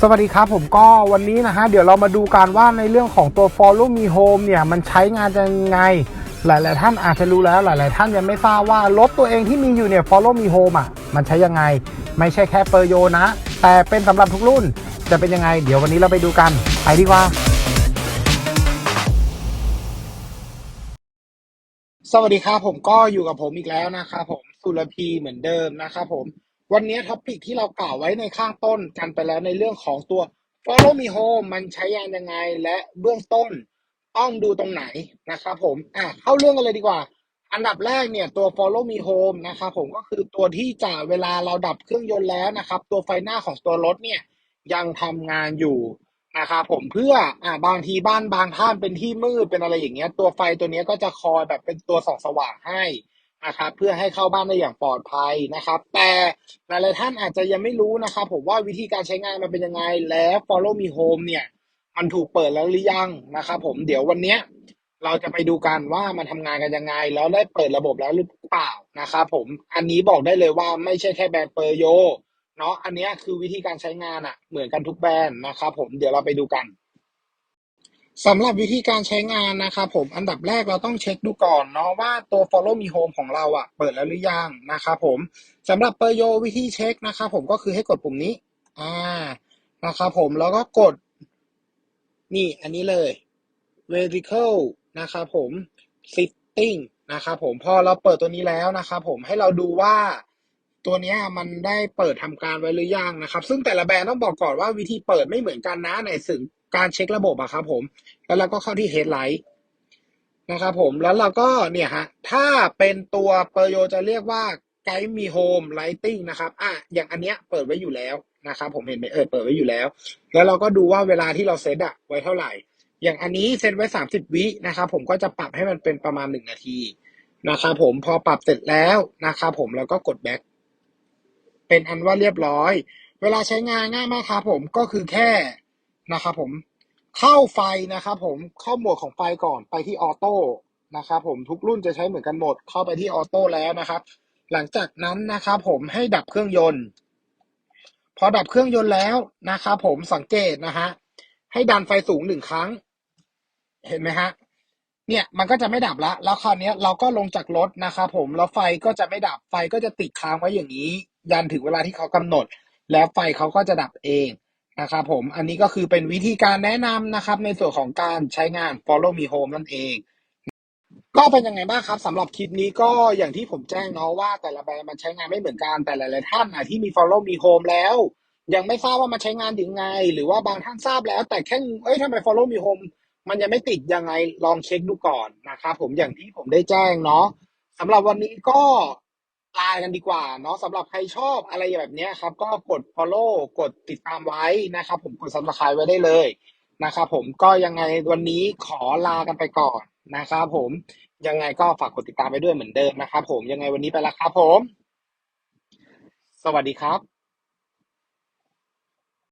สวัสดีครับผมก็วันนี้นะฮะเดี๋ยวเรามาดูกันว่าในเรื่องของตัว Follow Me Home เนี่ยมันใช้งานยังไง หลาย ๆ ท่านอาจจะรู้แล้วหลาย ๆ ท่านยังไม่ทราบว่ารถตัวเองที่มีอยู่เนี่ย Follow Me Home อะมันใช้ยังไง ไม่ใช่แค่เปอร์โยนะ แต่เป็นสำหรับทุกรุ่นจะเป็นยังไง เดี๋ยววันนี้เราไปดูกันไปดีกว่า สวัสดีครับผมก็อยู่กับผมอีกแล้วนะครับผมสุรพีเหมือนเดิมนะครับผม วันนี้ท็อปิกที่เรากล่าวไว้ในข้างต้นกันไปแล้วในเรื่องของตัว Follow Me Home มันใช้งานยังไงและเบื้องต้นต้องดูตรงไหนนะครับผมอะเข้าเรื่องกันเลยดีกว่า อันดับแรกเนี่ยตัว Follow Me Home นะครับผมก็คือตัวที่จะเวลาเราดับเครื่องยนต์แล้วนะครับ ตัวไฟหน้าของตัวรถเนี่ยยังทำงานอยู่นะครับผมเพื่ออ่าบางทีบ้านบางท่านเป็นที่มืดเป็นอะไรอย่างเงี้ย ตัวไฟตัวเนี้ยก็จะคอยแบบเป็นตัวส่องสว่างให้ นะครับเพื่อให้เข้าบ้านได้อย่างปลอดภัยนะครับ แต่หลายๆท่านอาจจะยังไม่รู้นะครับผมว่าวิธีการใช้งานมันเป็นยังไงแล้ว Follow Me Home เนี่ยมันถูกเปิดแล้วหรือยังนะครับผมเดี๋ยววันเนี้ยเราจะไปดูกันว่ามันทำงานกันยังไง แล้วได้เปิดระบบแล้วหรือเปล่านะครับผมอันนี้บอกได้เลยว่าไม่ใช่แค่แบรนด์เปอร์โยเนาะอันนี้คือวิธีการใช้งานอะเหมือนกันทุกแบรนด์นะครับผมเดี๋ยวเราไปดูกัน สำหรับวิธีการใช้งานนะครับผมอันดับแรกเราต้องเช็คดูก่อนเนาะว่าตัว Follow Me Home ของเราอะเปิดแล้วหรือยังนะครับผมสำหรับเปอร์โยวิธีเช็คนะครับผมก็คือให้กดปุ่มนี้อ่านะครับผมแล้วก็กด นี่อันนี้เลย vertical นะครับผม setting นะครับผมพอเราเปิดตัวนี้แล้วนะครับผมให้เราดูว่าตัวนี้มันได้เปิดทำการไว้หรือยังนะครับ ซึ่งแต่ละแบรนด์ต้องบอกก่อนว่าวิธีเปิดไม่เหมือนกันนะในสื่อการเช็คระบบอะครับผม แล้วเราก็เข้าที่ headlight นะครับผม แล้วเราก็เนี่ยฮะ ถ้าเป็นตัวเปอร์โยจะเรียกว่า Guide Me Home Lighting นะครับ อะ อย่างอันเนี้ยเปิดไว้อยู่แล้วนะครับ ผมเห็นไหมเออ เปิดไว้อยู่แล้ว แล้วเราก็ดูว่าเวลาที่เราเซตอะไว้เท่าไหร่ อย่างอันนี้เซตไว้สามสิบวินะครับผมก็จะปรับให้มันเป็นประมาณหนึ่งนาทีนะครับผม พอปรับเสร็จแล้วนะครับผมแล้วก็กดแบ็คเป็นอันว่าเรียบร้อย เวลาใช้งานง่ายมากครับผม ก็คือแค่ นะครับผมเข้าไฟนะครับผมเข้าโหมดของไฟก่อนไปที่ออโต้นะครับผมทุกรุ่นจะใช้เหมือนกันหมด เข้าไปที่ออโต้แล้วนะครับ หลังจากนั้นนะครับผมให้ดับเครื่องยนต์ พอดับเครื่องยนต์แล้วนะครับผมสังเกตนะฮะให้ดันไฟสูงหนึ่งครั้ง เห็นไหมฮะเนี่ยมันก็จะไม่ดับละแล้วคราวนี้เราก็ลงจากรถนะครับผมแล้วไฟก็จะไม่ดับไฟก็จะติดค้างไว้อย่างนี้ ยันถึงเวลาที่เขากำหนด แล้วไฟเขาก็จะดับเอง นะครับผม อันนี้ก็คือเป็นวิธีการแนะนำนะครับ ในส่วนของการใช้งาน Follow Me Home นั่นเอง ก็เป็นยังไงบ้างครับสำหรับคลิปนี้ก็อย่างที่ผมแจ้งเนาะว่าแต่ละแบรนด์มันใช้งานไม่เหมือนกันแต่หลายๆท่านอะที่มี Follow Me Home แล้ว ยังไม่ทราบว่ามันใช้งานยังไง หรือว่าบางท่านทราบแล้ว แต่แค่เอ้ยทำไม Follow Me Home มันยังไม่ติดยังไงลองเช็คดูก่อนนะครับผมอย่างที่ผมได้แจ้งเนาะสำหรับวันนี้ก็ ลากันดีกว่าเนาะสำหรับใครชอบอะไรแบบนี้ครับ ก็กด follow กดติดตามไว้นะครับ ผมกด subscribe ไว้ได้เลยนะครับผมก็ยังไงวันนี้ขอลากันไปก่อนนะครับผมยังไงก็ฝากกดติดตามไปด้วยเหมือนเดิมนะครับผมยังไงวันนี้ไปละครับผม สวัสดีครับ